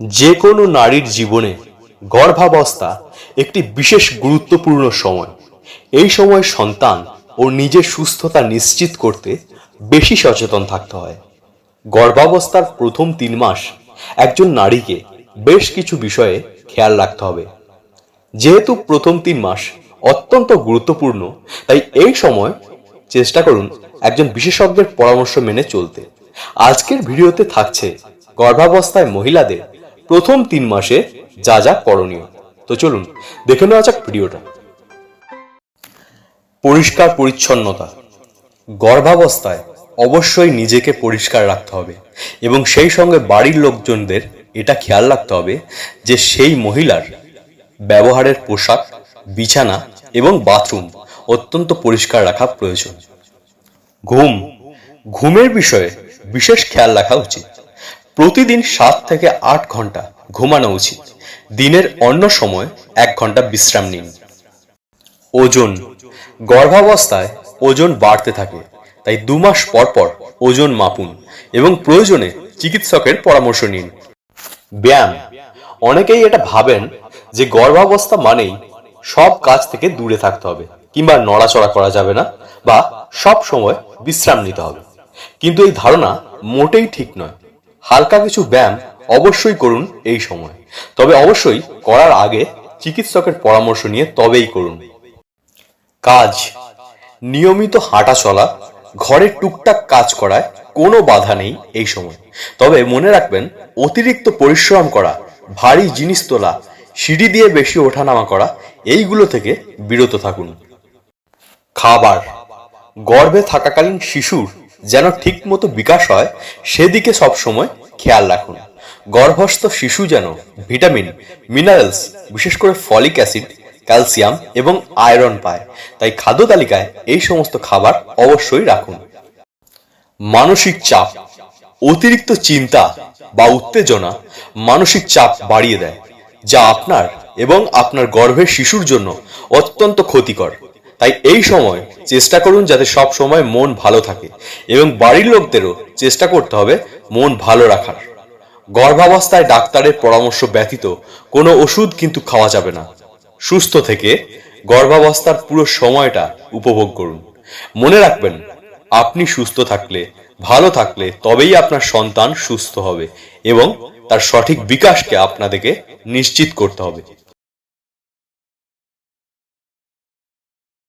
যে কোনো নারীর জীবনে গর্ভাবস্থা একটি বিশেষ গুরুত্বপূর্ণ সময়। এই সময় সন্তান ও নিজের সুস্থতা নিশ্চিত করতে বেশি সচেতন থাকতে হয়। গর্ভাবস্থার প্রথম তিন মাস একজন নারীকে বেশ কিছু বিষয়ে খেয়াল রাখতে হবে। যেহেতু প্রথম তিন মাস অত্যন্ত গুরুত্বপূর্ণ, তাই এই সময় চেষ্টা করুন একজন বিশেষজ্ঞের পরামর্শ মেনে চলতে। আজকের ভিডিওতে থাকছে গর্ভাবস্থায় মহিলাদের প্রথম তিন মাসে যা যা করণীয়। তো চলুন, দেখে নেওয়া যাক ভিডিওটা। পরিষ্কার পরিচ্ছন্নতা। গর্ভাবস্থায় অবশ্যই নিজেকে পরিষ্কার রাখতে হবে এবং সেই সঙ্গে বাড়ির লোকজনদের এটা খেয়াল রাখতে হবে যে সেই মহিলার ব্যবহারের পোশাক, বিছানা এবং বাথরুম অত্যন্ত পরিষ্কার রাখা প্রয়োজন। ঘুম। ঘুমের বিষয়ে বিশেষ খেয়াল রাখা উচিত। প্রতিদিন সাত থেকে আট ঘণ্টা ঘুমানো উচিত। দিনের অন্য সময় এক ঘণ্টা বিশ্রাম নিন। ওজন। গর্ভাবস্থায় ওজন বাড়তে থাকে, তাই দু মাস পর পর ওজন মাপুন এবং প্রয়োজনে চিকিৎসকের পরামর্শ নিন। ব্যায়াম। অনেকেই এটা ভাবেন যে গর্ভাবস্থা মানেই সব কাজ থেকে দূরে থাকতে হবে, কিংবা নড়াচড়া করা যাবে না বা সব সময় বিশ্রাম নিতে হবে। কিন্তু এই ধারণা মোটেই ঠিক নয়। হালকা কিছু ব্যায়াম অবশ্যই করুন এই সময়। তবে অবশ্যই করার আগে চিকিৎসকের পরামর্শ নিয়ে তবেই করুন। কাজ। নিয়মিত হাঁটা চলা ঘরে টুকটাক কাজ করায় কোনো বাধা নেই এই সময়। তবে মনে রাখবেন, অতিরিক্ত পরিশ্রম করা, ভারী জিনিস তোলা, সিঁড়ি দিয়ে বেশি ওঠানামা করা, এইগুলো থেকে বিরত থাকুন। খাবার। গর্ভে থাকাকালীন শিশুর যেন ঠিকমতো বিকাশ হয়, সেদিকে সবসময় খেয়াল রাখুন। গর্ভস্থ শিশু যেন ভিটামিন, মিনারেলস, বিশেষ করে ফলিক অ্যাসিড, ক্যালসিয়াম এবং আয়রন পায়, তাই খাদ্য তালিকায় এই সমস্ত খাবার অবশ্যই রাখুন। মানসিক চাপ, অতিরিক্ত চিন্তা বা উত্তেজনা মানসিক চাপ বাড়িয়ে দেয়, যা আপনার এবং আপনার গর্ভের শিশুর জন্য অত্যন্ত ক্ষতিকর। তাই এই সময় চেষ্টা করুন যাতে সব সময় মন ভালো থাকে এবং বাড়ির লোকদেরও চেষ্টা করতে হবে মন ভালো রাখার। গর্ভাবস্থায় ডাক্তারের পরামর্শ ব্যতীত কোনো ওষুধ কিন্তু খাওয়া যাবে না। সুস্থ থেকে গর্ভাবস্থার পুরো সময়টা উপভোগ করুন। মনে রাখবেন, আপনি সুস্থ থাকলে, ভালো থাকলে তবেই আপনার সন্তান সুস্থ হবে এবং তার সঠিক বিকাশকে আপনাদেরকে নিশ্চিত করতে হবে।